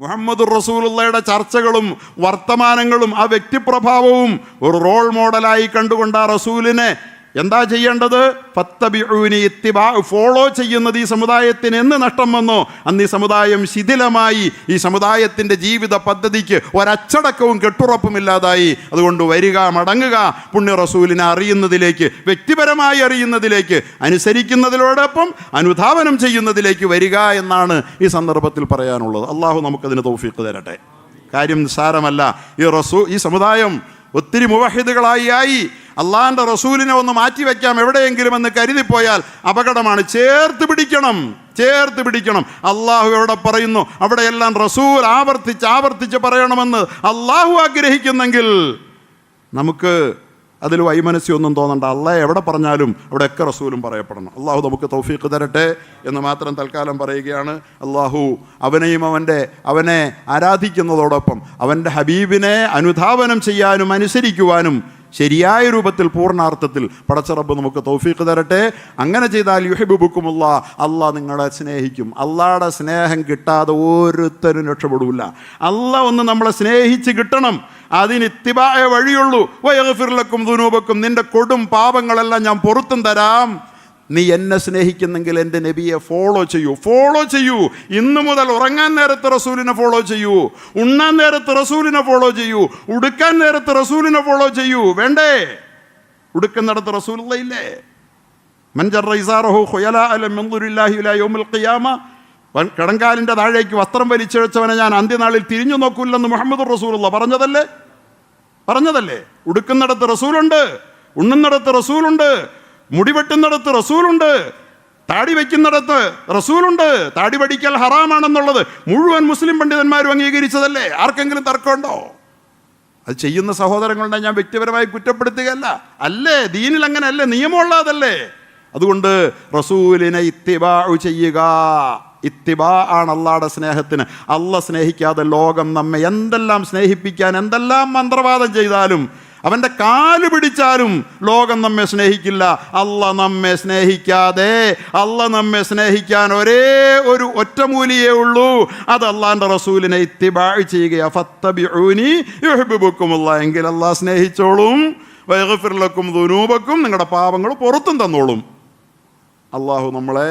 മുഹമ്മദ് റസൂലുള്ളയുടെ ചർച്ചകളും വർത്തമാനങ്ങളും ആ വ്യക്തിപ്രഭാവവും ഒരു റോൾ മോഡലായി കണ്ടുകൊണ്ട് ആ റസൂലിനെ എന്താ ചെയ്യേണ്ടത്? ഫത്തബിഊനി ഇത്തിബാ ഫോളോ ചെയ്യുന്നത് ഈ സമുദായത്തിന് എന്ന് നഷ്ടം വന്നോ? അന്ന് ഈ സമുദായം ശിഥിലമായി ഈ സമുദായത്തിന്റെ ജീവിത പദ്ധതിക്ക് ഒരച്ചടക്കവും കെട്ടുറപ്പുമില്ലാതായി. അതുകൊണ്ട് വരിക മടങ്ങുക പുണ്യ റസൂലിനെ അറിയുന്നതിലേക്ക് വ്യക്തിപരമായി അറിയുന്നതിലേക്ക് അനുസരിക്കുന്നതിനോടൊപ്പം അനുധാവനം ചെയ്യുന്നതിലേക്ക് വരിക എന്നാണ് ഈ സന്ദർഭത്തിൽ പറയാനുള്ളത്. അള്ളാഹു നമുക്കതിന് തൗഫീഖ് തരട്ടെ. കാര്യം നിസ്സാരമല്ല. ഈ റസൂ ഈ സമുദായം ഒത്തിരി മുവഹിദുകളായി ആയി. അള്ളാഹിന്റെ റസൂലിനെ ഒന്ന് മാറ്റിവെക്കാം എവിടെയെങ്കിലും എന്ന് കരുതിപ്പോയാൽ അപകടമാണ്. ചേർത്ത് പിടിക്കണം. ചേർത്ത് പിടിക്കണം. അള്ളാഹു എവിടെ പറയുന്നു അവിടെയെല്ലാം റസൂൽ ആവർത്തിച്ച് ആവർത്തിച്ച് പറയണമെന്ന് അള്ളാഹു ആഗ്രഹിക്കുന്നെങ്കിൽ നമുക്ക് അതിൽ വൈമനസ്യൊന്നും തോന്നണ്ട. അള്ളാഹ് എവിടെ പറഞ്ഞാലും അവിടെയൊക്കെ റസൂലും പറയപ്പെടണം. അള്ളാഹു നമുക്ക് തൗഫീഖ് തരട്ടെ എന്ന് മാത്രം തൽക്കാലം പറയുകയാണ്. അള്ളാഹു അവനെയും അവന്റെ അവനെ ആരാധിക്കുന്നതോടൊപ്പം അവന്റെ ഹബീബിനെ അനുധാവനം ചെയ്യാനും അനുസരിക്കുവാനും ശരിയായ രൂപത്തിൽ പൂർണാർത്ഥത്തിൽ പടച്ചറബ് നമുക്ക് തൗഫീഖ് തരട്ടെ. അങ്ങനെ ചെയ്താൽ യുഹിബുബുക്കുമുള്ള അള്ളാഹ് നിങ്ങളെ സ്നേഹിക്കും. അള്ളാഹയുടെ സ്നേഹം കിട്ടാതെ ഓരോരുത്തരും രക്ഷപ്പെടില്ല അള്ളാഹ് ഒന്ന് നമ്മളെ സ്നേഹിച്ച് കിട്ടണം. അതിന് ഇത്തിബായ വഴിയുള്ളൂ. വയഫിർലക്കും ദുനൂബക്കും നിന്റെ കൊടും പാപങ്ങളെല്ലാം ഞാൻ പുറത്തും തരാം. നീ എന്നെ സ്നേഹിക്കുന്നെങ്കിൽ എന്റെ നബിയെ ഫോളോ ചെയ്യൂ. ഫോളോ ചെയ്യൂ. ഇന്നു മുതൽ ഉറങ്ങാൻ നേരത്ത് റസൂലിനെ ഫോളോ ചെയ്യൂ. ഉണ്ണാൻ നേരത്ത് റസൂലിനെ ഫോളോ ചെയ്യൂ. ഉടുക്കാൻ നേരത്ത് റസൂലിനെ ഫോളോ ചെയ്യൂ. വേണ്ടേ? ഉടുക്കുന്നിടത്ത് റസൂലില്ലേ കിടങ്കാലിന്റെ താഴേക്ക് വസ്ത്രം വലിച്ചിഴച്ചവനെ ഞാൻ അന്ത്യനാളിൽ തിരിഞ്ഞു നോക്കൂല്ലെന്ന് മുഹമ്മദ് റസൂലുള്ള പറഞ്ഞതല്ലേ? പറഞ്ഞതല്ലേ? ഉടുക്കുന്നിടത്ത് റസൂലുണ്ട്. ഉണ്ണുന്നിടത്ത് റസൂലുണ്ട്. മുടി വെട്ടുന്നിടത്ത് റസൂലുണ്ട്. താടി വയ്ക്കുന്നിടത്ത് റസൂലുണ്ട്. താടി പഠിക്കൽ ഹറാമാണെന്നുള്ളത് മുഴുവൻ മുസ്ലിം പണ്ഡിതന്മാരും അംഗീകരിച്ചതല്ലേ? ആർക്കെങ്കിലും തർക്കമുണ്ടോ? അത് ചെയ്യുന്ന സഹോദരങ്ങളുടെ ഞാൻ വ്യക്തിപരമായി കുറ്റപ്പെടുത്തുകയല്ല. അല്ലേ? ദീനിൽ അങ്ങനെ അല്ലേ നിയമമുള്ളതല്ലേ. അതുകൊണ്ട് റസൂലിനെ ഇത്തിബാ ചെയ്യുക. ഇത്തിബാ ആണ് അള്ളാടെ സ്നേഹത്തിന്. അല്ല സ്നേഹിക്കാതെ ലോകം നമ്മെ എന്തെല്ലാം സ്നേഹിപ്പിക്കാൻ എന്തെല്ലാം മന്ത്രവാദം ചെയ്താലും അവന്റെ കാൽ പിടിച്ചാലും ലോകം നമ്മെ സ്നേഹിക്കില്ല. അല്ല നമ്മെ സ്നേഹിക്കാതെ അല്ല നമ്മെ സ്നേഹിക്കാൻ ഒരേ ഒരു ഒറ്റമൂലിയേ ഉള്ളൂ. അത് അള്ളാന്റെ റസൂലിനെ ഇത്തിബാഴ് ചെയ്യുക ഫത്തബിഊനി യുഹിബുക്കുമുള്ള എങ്കിൽ അള്ളാഹ് സ്നേഹിച്ചോളും വൈഹഫിറിലക്കും ദുനൂബക്കും നിങ്ങളുടെ പാപങ്ങൾ പുറത്തും തന്നോളും. അള്ളാഹു നമ്മളെ